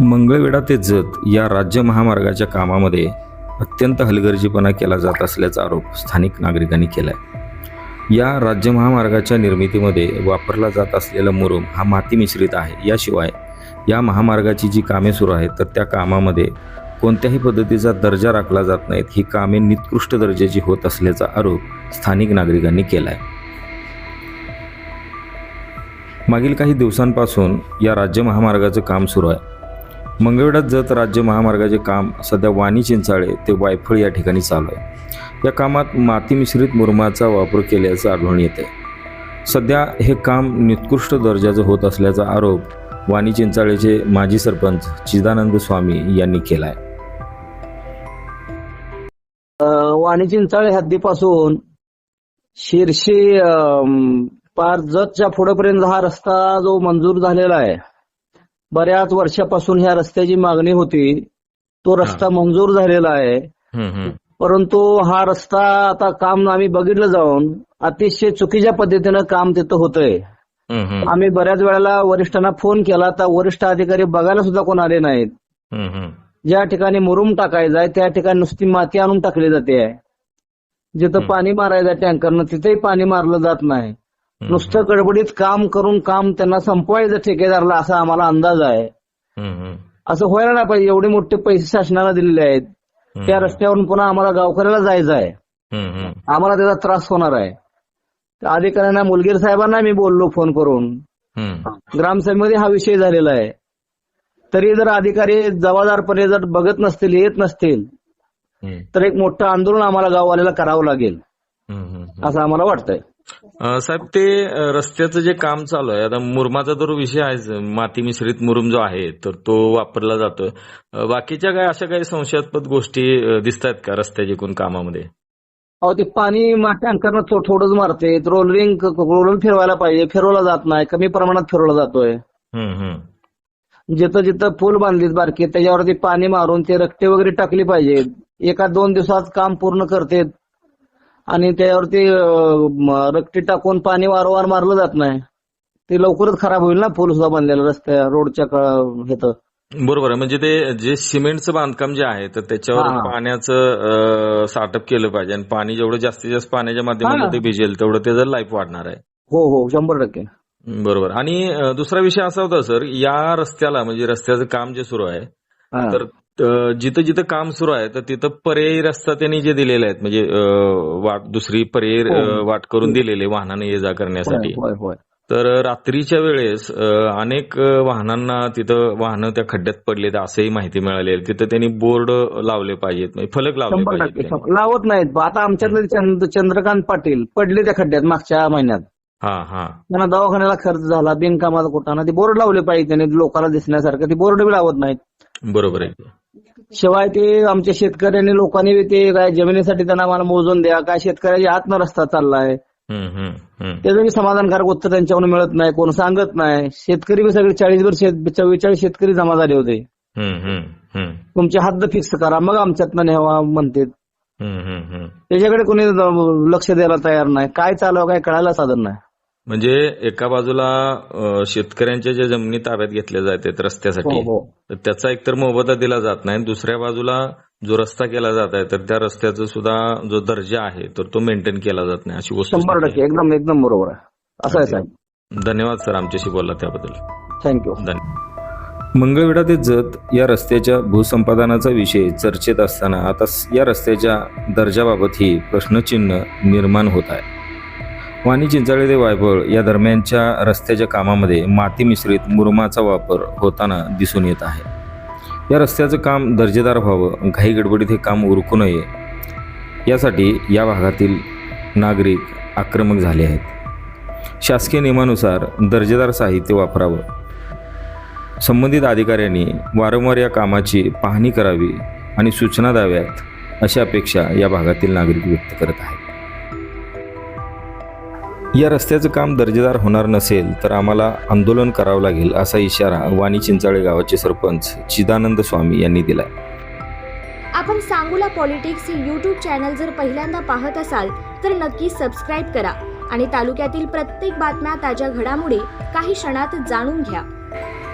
मंगळवेढा ते जत या राज्य महामार्गाच्या कामामध्ये अत्यंत हलगर्जीपणा केला जात असल्याचा आरोप स्थानिक नागरिकांनी केला आहे या राज्य महामार्गाच्या निर्मितीमध्ये वापरला जात असलेला मुरुम हा माती मिश्रित आहे. याशिवाय या महामार्गाची जी कामे सुरू आहेत तर त्या कामामध्ये कोणत्याही पद्धतीचा दर्जा राखला जात नाहीत. ही कामे निकृष्ट दर्जाची होत असल्याचा आरोप स्थानिक नागरिकांनी केला आहे मागील काही दिवसांपासून या राज्य महामार्गाचं काम सुरू आहे. मंगळवेढा जत राज्य महामार्गाचे काम सध्या वाणी चिंचाळे ते वायफळ या ठिकाणी चालू आहे. या कामात माती मिश्रित मुरमाचा वापर केल्याचं आढळून येते सध्या हे काम निकृष्ट दर्जाचं होत असल्याचा आरोप वाणी चिंचाळेचे माजी सरपंच चिदानंद स्वामी यांनी केला आहे वाणी चिंचाळे हद्दीपासून शिरशी पार जतच्या पुढेपर्यंत हा रस्ता जो मंजूर झालेला आहे बऱ्याच वर्षापासून ह्या रस्त्याची मागणी होती. तो रस्ता मंजूर झालेला आहे. परंतु हा रस्ता आता काम आम्ही बघितलं जाऊन अतिशय चुकीच्या पद्धतीनं काम तिथं होतंय. आम्ही बऱ्याच वेळेला वरिष्ठांना फोन केला तर वरिष्ठ अधिकारी बघायला सुद्धा कोण आले नाहीत. ज्या ठिकाणी मुरुम टाकायचा आहे त्या ठिकाणी नुसती माती आणून टाकली जाते. आहे जिथं पाणी मारायचं टँकरनं तिथेही पाणी मारलं जात नाही. नुसतं गडबडीत काम करून काम त्यांना संपवायचं ठेकेदारला असा आम्हाला अंदाज आहे. असं व्हायला नाही पाहिजे. एवढे मोठे पैसे शासनाला दिलेले आहेत. त्या रस्त्यावरून पुन्हा आम्हाला गावकऱ्याला जायचं आहे. आम्हाला त्याचा त्रास होणार आहे. त्या अधिकाऱ्यांना मुलगीर साहेबांना मी बोललो फोन करून. ग्रामसभेमध्ये हा विषय झालेला आहे. तरी जर अधिकारी जबाबदारपणे जर बघत नसतील येत नसतील तर एक मोठं आंदोलन आम्हाला गाववाल्याला करावं लागेल. असं आम्हाला वाटतंय. साहेब ते रस्त्याचं जे काम चालू आहे आता मुरमाचा तर विषय आहेच. माती मिश्रित मुरुम जो आहे तर तो वापरला जातो बाकीच्या काय अशा काही संशयास्पद गोष्टी दिसत आहेत का रस्त्याच्या एकूण कामामध्ये? अहो ते पाणी टँकरनं थोडंच मारते. रोलरिंग रोलर फिरवायला पाहिजे. फिरवला जात नाही. कमी प्रमाणात फिरवला जातोय. जिथं जिथं पूल बांधलीत बारके त्याच्यावरती पाणी मारून ते रक्ते वगैरे टाकली पाहिजे एका दोन दिवसात काम पूर्ण करते. आणि म- रक्ती टाकून पाणी वारंवार मारलं जात नाही. ते लवकरच खराब होईल ना पूल सुद्धा बांधलेलं रस्त्या रोडच्या हेत बरोबर आहे. म्हणजे ते जे सिमेंटचं बांधकाम जे आहे तर त्याच्यावर. पाण्याचं साठप केलं पाहिजे. आणि पाणी जेवढं जास्तीत जास्त पाण्याच्या माध्यमातून. ते भिजेल तेवढं त्याचं लाईफ वाढणार आहे. हो हो. शंभर टक्के. बरोबर. आणि दुसरा विषय असा होता सर या रस्त्याला म्हणजे रस्त्याचं काम जे सुरू आहे. तर जिथं जिथं काम सुरू आहे तर तिथं पर्यायी रस्ता त्यांनी जे दिलेले आहेत म्हणजे वाट दुसरी पर्यायी हो. वाट करून दिलेले वाहनाने ये जा करण्यासाठी. तर रात्रीच्या वेळेस अनेक वाहनांना तिथं वाहनं त्या खड्ड्यात पडलेत असंही माहिती मिळाली आहे. तिथं त्यांनी बोर्ड लावले पाहिजेत म्हणजे फलक लावले पाहिजेत. लावत नाहीत. आता आमच्यातले चंद- चंद्रकांत पाटील पडले त्या खड्ड्यात मागच्या महिन्यात. हा हा. त्यांना दवाखान्याला खर्च झाला बिनकामाचा कुठाना ते बोर्ड लावले पाहिजे त्यांनी लोकांना दिसण्यासारखं ते बोर्ड बी लावत नाहीत. बरोबर आहे शिवाय ते आमच्या शेतकऱ्यांनी लोकांनी ते काय जमिनीसाठी त्यांना आम्हाला मोजून द्या काय शेतकऱ्याच्या आतनं रस्ता चाललाय. त्याचं बी समाधानकारक उत्तर त्यांच्याकडून मिळत नाही कोण सांगत नाही शेतकरी बी सगळे चाळीसभर शेत चव्वेचाळीस शेतकरी जमा झाले होते. तुमची हद्द फिक्स करा मग आमच्यातनं न्यावा म्हणते. त्याच्याकडे कोणी लक्ष द्यायला तयार नाही काय चालू काय कळायला साधन नाही म्हणजे एका बाजूला शेतकऱ्यांच्या ज्या जमिनी ताब्यात घेतल्या जातात रस्त्यासाठी हो हो. तर त्याचा एकतर मोबदला दिला जात नाही दुसऱ्या बाजूला जो रस्ता केला जात आहे तर त्या रस्त्याचा सुद्धा जो दर्जा आहे तर तो मेंटेन केला जात नाही अशी गोष्ट शंभर टक्के. एकदम एकदम बरोबर आहे. असं आहे साहेब. धन्यवाद सर आमच्याशी बोलला त्याबद्दल. थँक्यू धन्यवाद मंगळवेढा ते जत या रस्त्याच्या भूसंपादनाचा विषय चर्चेत असताना आता या रस्त्याच्या दर्जाबाबतही प्रश्नचिन्ह निर्माण होत आहे. वाणी चिंचाळे ते वायफळ या दरम्यानच्या रस्त्याच्या कामामध्ये माती मिश्रित मुरमाचा वापर होताना दिसून येत आहे. या रस्त्याचं काम दर्जेदार व्हावं घाई गडबडीत हे काम उरकू नये यासाठी या भागातील नागरिक आक्रमक झाले आहेत. शासकीय नियमानुसार दर्जेदार साहित्य वापरावं. संबंधित अधिकाऱ्यांनी वारंवार या कामाची पाहणी करावी आणि सूचना द्याव्यात अशी अपेक्षा या भागातील नागरिक व्यक्त करत आहेत. या रस्त्याचं काम दर्जेदार होणार नसेल तर आम्हाला आंदोलन करावं लागेल असा इशारा वाणी चिंचाळे गावाचे सरपंच चिदानंद स्वामी यांनी दिला आपण सांगूला पॉलिटिक्स हे यूट्यूब चॅनल जर पहिल्यांदा पाहत असाल तर नक्की सबस्क्राईब करा आणि तालुक्यातील प्रत्येक बातम्या ताज्या घडामोडी काही क्षणात जाणून घ्या.